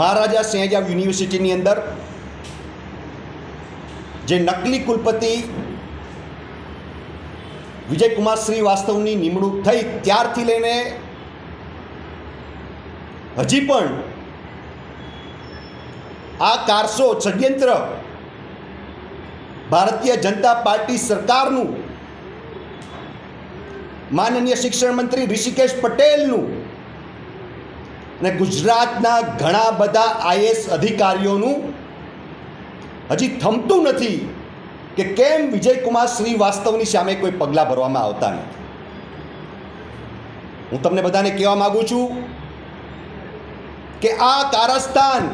મહારાજા સહેજાવ યુનિવર્સિટીની અંદર જે નકલી કુલપતિ વિજયકુમાર શ્રીવાસ્તવની નિમણૂક થઈ, ત્યારથી લઈને હજી પણ આ કારસો ષડયંત્ર ભારતીય જનતા પાર્ટી સરકારનું, માનનીય શિક્ષણ મંત્રી ઋષિકેશ પટેલનું અને ગુજરાતના ઘણા બધા આઈએસ અધિકારીઓનું હજી થમતું નથી કે કેમ વિજયકુમાર શ્રીવાસ્તવની સામે કોઈ પગલાં ભરવામાં આવતા નથી. હું તમને બધાને કહેવા માગું છું કે આ કારસ્તાન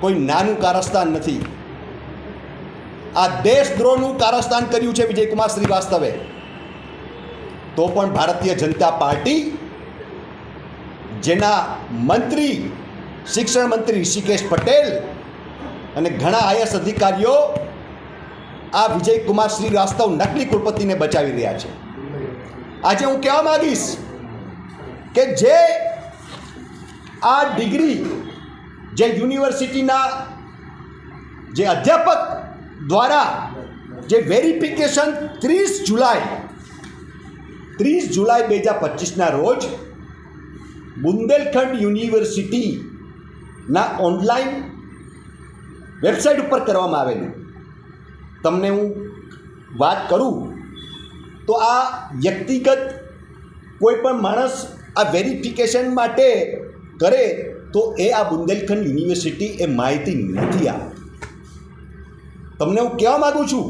કોઈ નાનું કારસ્તાન નથી. આ દેશદ્રોહનું કારસ્તાન કર્યું છે વિજયકુમાર શ્રીવાસ્તવે તો પણ ભારતીય જનતા પાર્ટી જેના મંત્રી, શિક્ષણ મંત્રી ઋષિકેશ પટેલ અને ઘણા આઈએસ અધિકારીઓ આ વિજયકુમાર શ્રીવાસ્તવ નકલી કુલપતિને બચાવી રહ્યા છે. આજે હું કહેવા માગીશ કે જે આ ડિગ્રી જે યુનિવર્સિટીના જે અધ્યાપક દ્વારા જે વેરિફિકેશન ત્રીસ જુલાઈ ત્રીસ જુલાઈ બે હજાર પચીસના રોજ બુંદેલખંડ યુનિવર્સિટીના ઓનલાઈન વેબસાઇટ ઉપર કરવામાં આવેલું. તમને હું વાત કરું તો આ વ્યક્તિગત કોઈ પણ માણસ આ વેરિફિકેશન માટે કરે તો એ આ બુંદેલખંડ યુનિવર્સિટી એ માહિતી નથી આપતી. તમને હું કહેવા માગું છું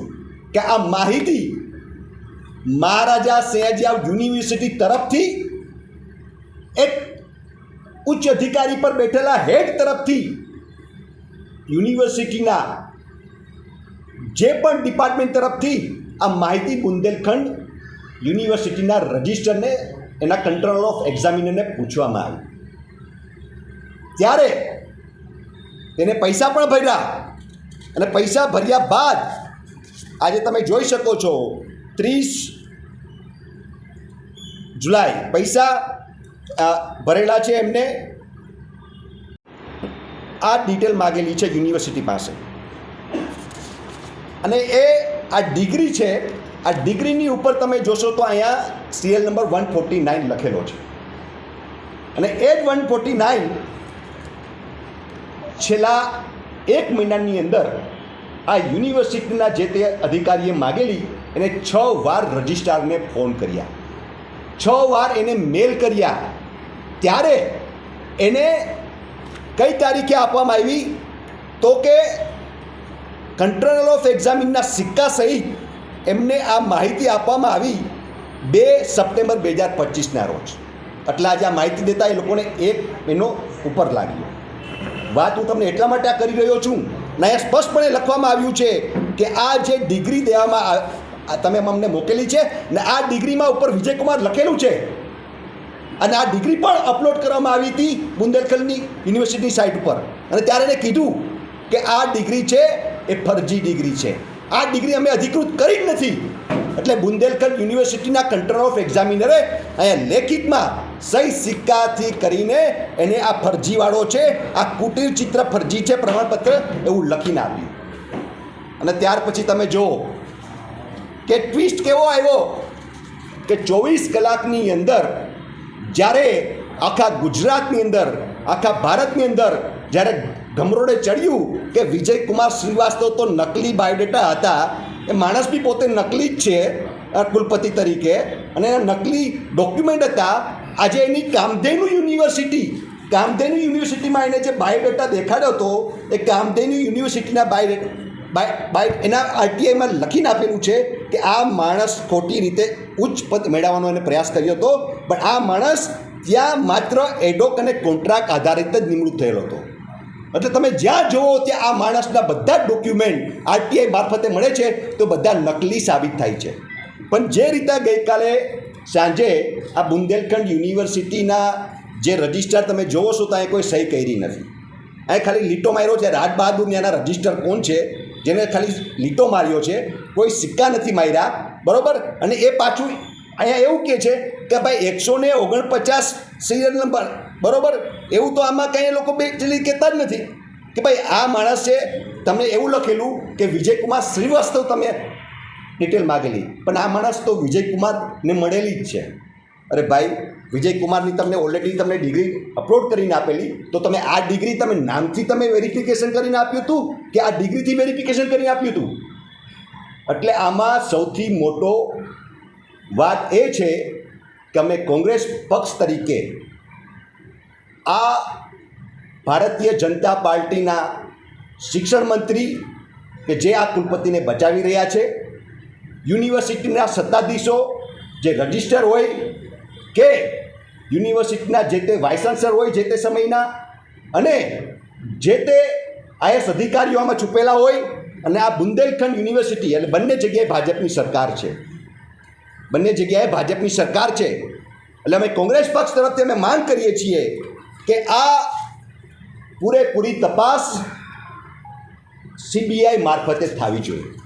કે આ માહિતી મહારાજા સયાજીરાવ યુનિવર્સિટી તરફથી એક ઉચ્ચ અધિકારી પર બેઠેલા હેડ તરફથી યુનિવર્સિટીના જે પણ ડિપાર્ટમેન્ટ તરફથી આ માહિતી બુંદેલખંડ યુનિવર્સિટીના રજિસ્ટરને, એના કંટ્રોલ ઓફ એક્ઝામિનરને પૂછવામાં આવી. ત્યારે તેને પૈસા પણ ભર્યા અને પૈસા ભર્યા બાદ આજે તમે જોઈ શકો છો, ત્રીસ જુલાઈ પૈસા ભરેલા છે એમને. આ ડિટેલ માગેલી છે યુનિવર્સિટી પાસે. અને એ આ ડિગ્રી છે, આ ડિગ્રીની ઉપર તમે જોશો તો અહીંયા CL number one forty nine લખેલો છે. અને એ જ વન ફોર્ટી નાઇન છેલ્લા એક મહિનાની અંદર આ યુનિવર્સિટીના જે તે અધિકારીએ માગેલી, એને છ વાર રજિસ્ટ્રારને ફોન કર્યા. છ વાર એને મેલ કર્યા. ત્યારે એને કઈ તારીખે આપવામાં આવી? તો કે કંટ્રોલ ઓફ એક્ઝામિનના સિક્કા સહિત એમને આ માહિતી આપવામાં આવી બે સપ્ટેમ્બર બે હજાર પચીસના રોજ. એટલે આજે આ માહિતી દેતા એ લોકોને એક એનો ઉપર લાગ્યો. વાત હું તમને એટલા માટે આ કરી રહ્યો છું ને અહીંયા સ્પષ્ટપણે લખવામાં આવ્યું છે કે આ જે ડિગ્રી દેવામાં તમે અમને મોકેલી છે ને આ ડિગ્રીમાં ઉપર વિજયકુમાર લખેલું છે અને આ ડિગ્રી પણ અપલોડ કરવામાં આવી હતી બુંદેલખંડની યુનિવર્સિટી સાઇટ ઉપર. અને ત્યારે એને કીધું કે આ ડિગ્રી છે એ ફરજી ડિગ્રી છે. આ ડિગ્રી અમે અધિકૃત કરી જ નથી. એટલે બુંદેલખંડ યુનિવર્સિટીના કંટ્રોલ ઓફ એક્ઝામિનરે અહીંયા લેખિતમાં સહી સિક્કાથી કરીને એને આ ફરજીવાળો છે, આ કુટીર ચિત્ર ફરજી છે, પ્રમાણપત્ર એવું લખીને આપ્યું. અને ત્યાર પછી તમે જુઓ કે ટ્વિસ્ટ કેવો આવ્યો કે ચોવીસ કલાકની અંદર જ્યારે આખા ગુજરાતની અંદર, આખા ભારતની અંદર જ્યારે ગમરોડે ચડ્યું કે વિજયકુમાર શ્રીવાસ્તવ તો નકલી બાયોડેટા હતા, એ માણસ બી પોતે નકલી જ છે કુલપતિ તરીકે. અને નકલી ડોક્યુમેન્ટ હતા. આજે એની કામધેનુ યુનિવર્સિટી, કામધેનુ યુનિવર્સિટીમાં એને જે બાયોડેટા દેખાડ્યો હતો, એ કામધેનુ યુનિવર્સિટીના બાયોડેટા બાય બાય એના આરટીઆઈમાં લખીને આપેલું છે કે આ માણસ ખોટી રીતે ઉચ્ચ પદ મેળવવાનો એને પ્રયાસ કર્યો હતો, પણ આ માણસ ત્યાં માત્ર એડોક અને કોન્ટ્રાક્ટ આધારિત જ નિમણૂક થયેલો હતો. એટલે તમે જ્યાં જુઓ ત્યાં આ માણસના બધા જ ડોક્યુમેન્ટ આરટીઆઈ મારફતે મળે છે તો બધા નકલી સાબિત થાય છે. પણ જે રીતે ગઈકાલે સાંજે આ બુંદેલખંડ યુનિવર્સિટીના જે રજિસ્ટર તમે જોવો છો ત્યાં કોઈ સહી કરી નથી. અહીં ખાલી લીટો માર્યો છે. રાજ બહાદુર એના રજિસ્ટર કોણ છે? જેને ખાલી લીટો માર્યો છે, કોઈ સિક્કા નથી માર્યા, બરાબર? અને એ પાછું અહીંયા એવું કહે છે કે ભાઈ એકસો ને ઓગણપચાસ સિરિયલ નંબર બરાબર? એવું તો આમાં કંઈ એ લોકો બે જલ્દી કહેતા જ નથી. કે ભાઈ આ માણસે તમને એવું લખેલું કે વિજયકુમાર શ્રીવાસ્તવ તમે ડિટેલ માગેલી. પણ આ માણસ તો વિજયકુમારને મળેલી જ છે. અરે ભાઈ વિજય કુમારની તમને ઓલરેડી તમને ડિગ્રી અપલોડ કરીને આપેલી, તો તમે આ ડિગ્રી તમે નામથી તમે વેરિફિકેશન કરીને આપ્યું હતું કે આ ડિગ્રીથી વેરિફિકેશન કરીને આપ્યું હતું? એટલે આમાં સૌથી મોટો વાત એ છે કે અમે કોંગ્રેસ પક્ષ તરીકે આ ભારતીય જનતા પાર્ટીના શિક્ષણ મંત્રી કે જે આ કુલપતિને બચાવી રહ્યા છે, યુનિવર્સિટીના સત્તાધીશો જે રજિસ્ટર હોય કે યુનિવર્સિટીના જે તે વાઇસ ચાન્સલર હોય જે તે સમયના અને જે તે આઈએસ અધિકારીઓ આમાં છુપેલા હોય અને આ બુંદેલખંડ યુનિવર્સિટી એટલે બંને જગ્યાએ ભાજપની સરકાર છે. બંને જગ્યાએ ભાજપની સરકાર છે. એટલે અમે કોંગ્રેસ પક્ષ તરફથી અમે માંગ કરીએ છીએ કે આ પૂરેપૂરી તપાસ સીબીઆઈ મારફતે થવી જોઈએ.